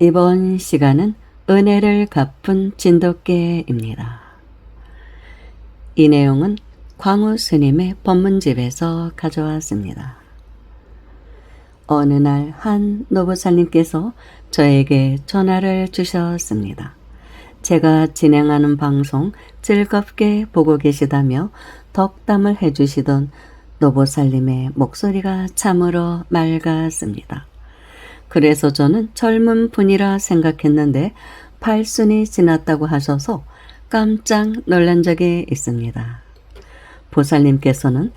이번 시간은 은혜를 갚은 진돗개입니다. 이 내용은 광우 스님의 법문집에서 가져왔습니다. 어느 날 한 노부사님께서 저에게 전화를 주셨습니다. 제가 진행하는 방송 즐겁게 보고 계시다며 덕담을 해주시던 노보살님의 목소리가 참으로 맑았습니다. 그래서 저는 젊은 분이라 생각했는데 팔순이 지났다고 하셔서 깜짝 놀란 적이 있습니다. 보살님께서는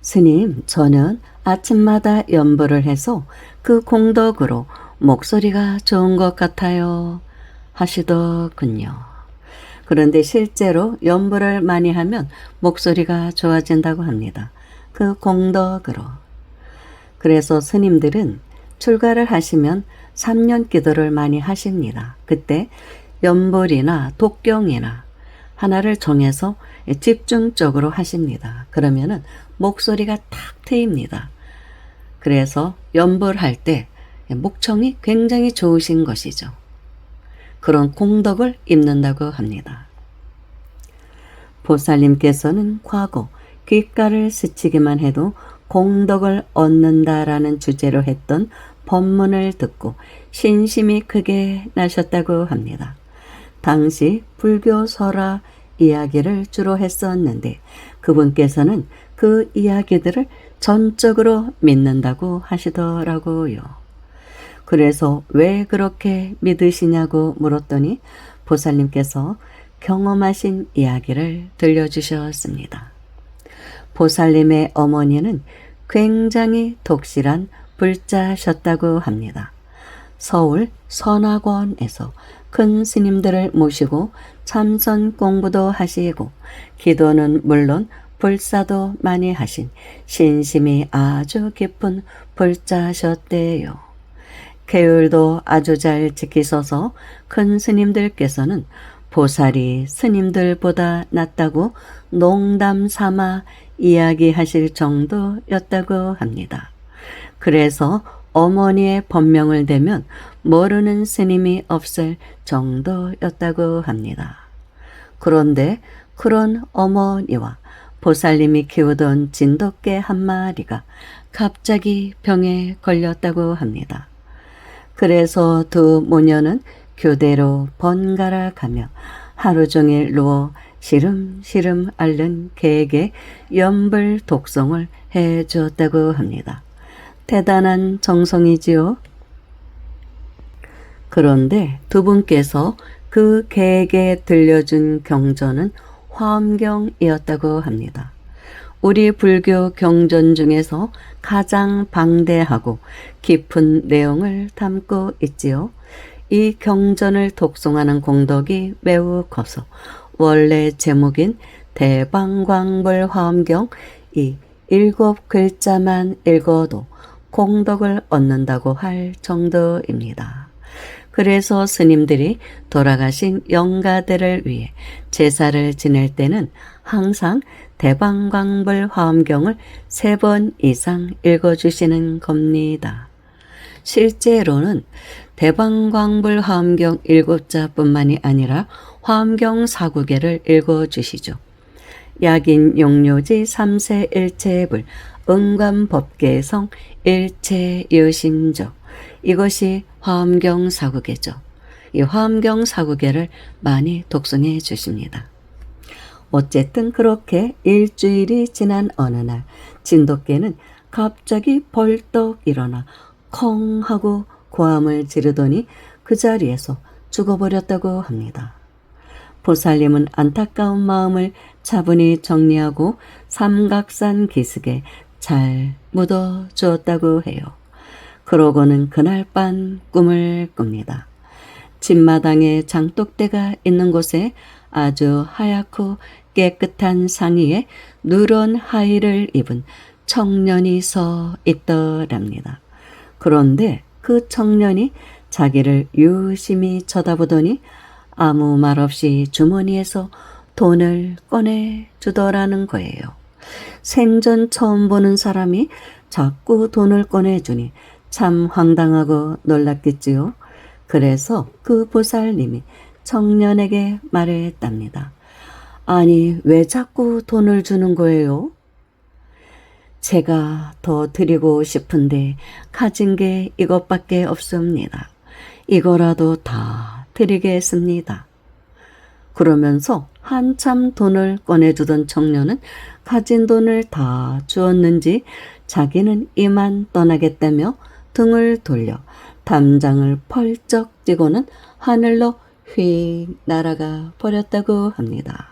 스님, 저는 아침마다 연보를 해서 그 공덕으로 목소리가 좋은 것 같아요. 하시더군요. 그런데 실제로 연보를 많이 하면 목소리가 좋아진다고 합니다. 그 공덕으로. 그래서 스님들은 출가를 하시면 3년 기도를 많이 하십니다. 그때 연불이나 독경이나 하나를 정해서 집중적으로 하십니다. 그러면은 목소리가 탁 트입니다. 그래서 연불할 때 목청이 굉장히 좋으신 것이죠. 그런 공덕을 입는다고 합니다. 보살님께서는 과거 귓가를 스치기만 해도 공덕을 얻는다라는 주제로 했던 법문을 듣고 신심이 크게 나셨다고 합니다. 당시 불교 설화 이야기를 주로 했었는데 그분께서는 그 이야기들을 전적으로 믿는다고 하시더라고요. 그래서 왜 그렇게 믿으시냐고 물었더니 보살님께서 경험하신 이야기를 들려주셨습니다. 보살님의 어머니는 굉장히 독실한 불자셨다고 합니다. 서울 선학원에서 큰 스님들을 모시고 참선 공부도 하시고 기도는 물론 불사도 많이 하신 신심이 아주 깊은 불자셨대요. 계율도 아주 잘 지키셔서 큰 스님들께서는 보살이 스님들보다 낫다고 농담 삼아 이야기하실 정도였다고 합니다. 그래서 어머니의 법명을 대면 모르는 스님이 없을 정도였다고 합니다. 그런데 그런 어머니와 보살님이 키우던 진돗개 한 마리가 갑자기 병에 걸렸다고 합니다. 그래서 두 모녀는 교대로 번갈아 가며 하루 종일 누워 시름시름 앓는 개에게 연불 독송을 해 주었다고 합니다. 대단한 정성이지요. 그런데 두 분께서 그 개에게 들려준 경전은 화엄경이었다고 합니다. 우리 불교 경전 중에서 가장 방대하고 깊은 내용을 담고 있지요. 이 경전을 독송하는 공덕이 매우 커서 원래 제목인 대방광불 화엄경 이 일곱 글자만 읽어도 공덕을 얻는다고 할 정도입니다. 그래서 스님들이 돌아가신 영가들을 위해 제사를 지낼 때는 항상 대방광불 화엄경을 세 번 이상 읽어주시는 겁니다. 실제로는 대방광불 화엄경 일곱 자뿐만이 아니라 화엄경 사구개를 읽어주시죠. 약인 용료지 삼세 일체불 은관법계성 일체 여심조 이것이 화엄경 사구계죠. 이 화엄경 사구계를 많이 독송해 주십니다. 어쨌든 그렇게 일주일이 지난 어느 날 진돗개는 갑자기 벌떡 일어나 컹 하고 고함을 지르더니 그 자리에서 죽어버렸다고 합니다. 보살님은 안타까운 마음을 차분히 정리하고 삼각산 기슭에 잘 묻어 주었다고 해요. 그러고는 그날 밤 꿈을 꿉니다. 집마당에 장독대가 있는 곳에 아주 하얗고 깨끗한 상의에 누런 하의를 입은 청년이 서 있더랍니다. 그런데 그 청년이 자기를 유심히 쳐다보더니 아무 말 없이 주머니에서 돈을 꺼내 주더라는 거예요. 생전 처음 보는 사람이 자꾸 돈을 꺼내주니 참 황당하고 놀랐겠지요. 그래서 그 보살님이 청년에게 말했답니다. 아니, 왜 자꾸 돈을 주는 거예요? 제가 더 드리고 싶은데 가진 게 이것밖에 없습니다. 이거라도 다 드리겠습니다. 그러면서 한참 돈을 꺼내주던 청년은 가진 돈을 다 주었는지 자기는 이만 떠나겠다며 등을 돌려 담장을 펄쩍 뛰고는 하늘로 휙 날아가 버렸다고 합니다.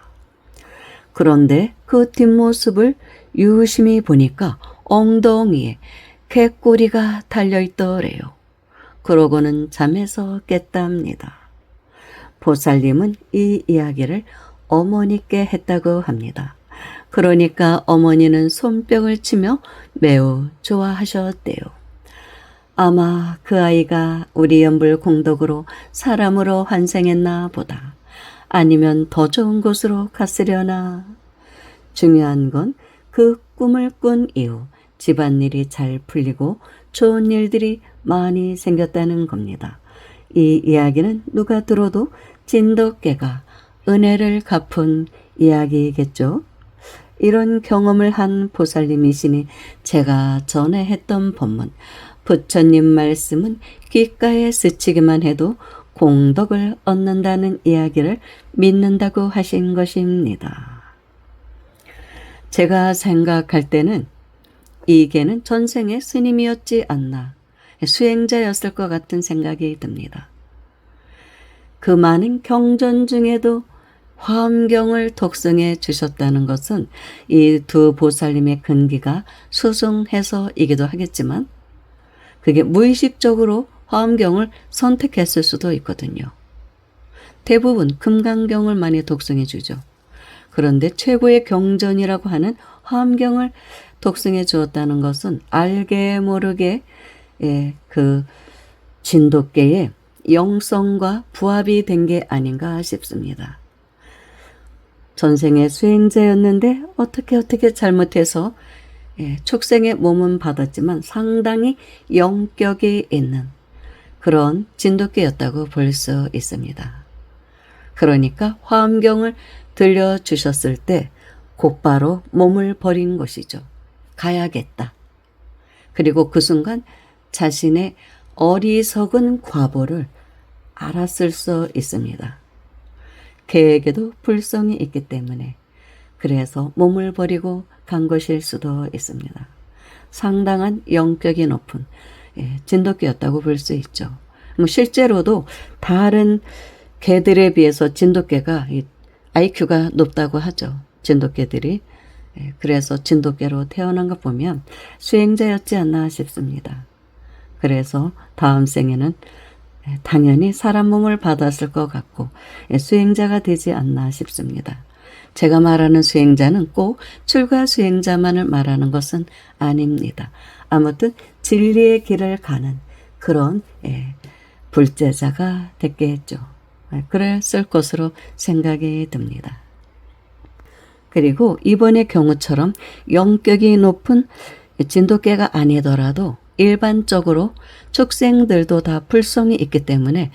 그런데 그 뒷모습을 유심히 보니까 엉덩이에 개꼬리가 달려있더래요. 그러고는 잠에서 깼답니다. 보살님은 이 이야기를 어머니께 했다고 합니다. 그러니까 어머니는 손뼉을 치며 매우 좋아하셨대요. 아마 그 아이가 우리 연불 공덕으로 사람으로 환생했나 보다. 아니면 더 좋은 곳으로 갔으려나. 중요한 건 그 꿈을 꾼 이후 집안일이 잘 풀리고 좋은 일들이 많이 생겼다는 겁니다. 이 이야기는 누가 들어도 진돗개가 은혜를 갚은 이야기겠죠. 이런 경험을 한 보살님이시니 제가 전에 했던 법문 부처님 말씀은 귓가에 스치기만 해도 공덕을 얻는다는 이야기를 믿는다고 하신 것입니다. 제가 생각할 때는 이 개는 전생의 스님이었지 않나 수행자였을 것 같은 생각이 듭니다. 그 많은 경전 중에도 화엄경을 독성해 주셨다는 것은 이 두 보살님의 근기가 수승해서이기도 하겠지만 그게 무의식적으로 화엄경을 선택했을 수도 있거든요. 대부분 금강경을 많이 독성해 주죠. 그런데 최고의 경전이라고 하는 화엄경을 독성해 주었다는 것은 알게 모르게 예, 그 진돗개의 영성과 부합이 된 게 아닌가 싶습니다. 전생의 수행자였는데 어떻게 어떻게 잘못해서 예, 축생의 몸은 받았지만 상당히 영격이 있는 그런 진돗개였다고 볼 수 있습니다. 그러니까 화엄경을 들려주셨을 때 곧바로 몸을 버린 것이죠. 가야겠다. 그리고 그 순간 자신의 어리석은 과보를 알았을 수 있습니다. 개에게도 불성이 있기 때문에 그래서 몸을 버리고 간 것일 수도 있습니다. 상당한 영격이 높은 예, 진돗개였다고 볼 수 있죠. 뭐 실제로도 다른 개들에 비해서 진돗개가 IQ가 높다고 하죠. 진돗개들이. 예, 그래서 진돗개로 태어난 거 보면 수행자였지 않나 싶습니다. 그래서 다음 생에는 예, 당연히 사람 몸을 받았을 것 같고 예, 수행자가 되지 않나 싶습니다. 제가 말하는 수행자는 꼭 출가 수행자만을 말하는 것은 아닙니다. 아무튼 진리의 길을 가는 그런 예, 불제자가 됐겠죠. 그랬을 것으로 생각이 듭니다. 그리고 이번의 경우처럼 영격이 높은 진돗개가 아니더라도 일반적으로 축생들도 다 불성이 있기 때문에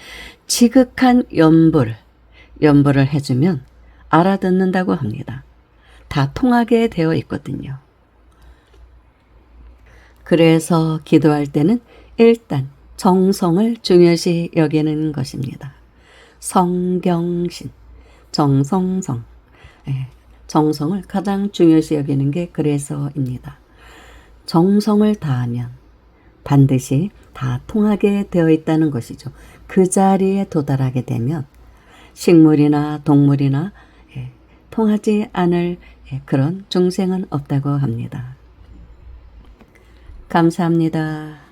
지극한 연불, 연불을 해주면 알아듣는다고 합니다. 다 통하게 되어 있거든요. 그래서 기도할 때는 일단 정성을 중요시 여기는 것입니다. 성경신, 정성성, 예, 정성을 가장 중요시 여기는 게 그래서입니다. 정성을 다하면 반드시 다 통하게 되어 있다는 것이죠. 그 자리에 도달하게 되면 식물이나 동물이나 예, 통하지 않을 예, 그런 중생은 없다고 합니다. 감사합니다.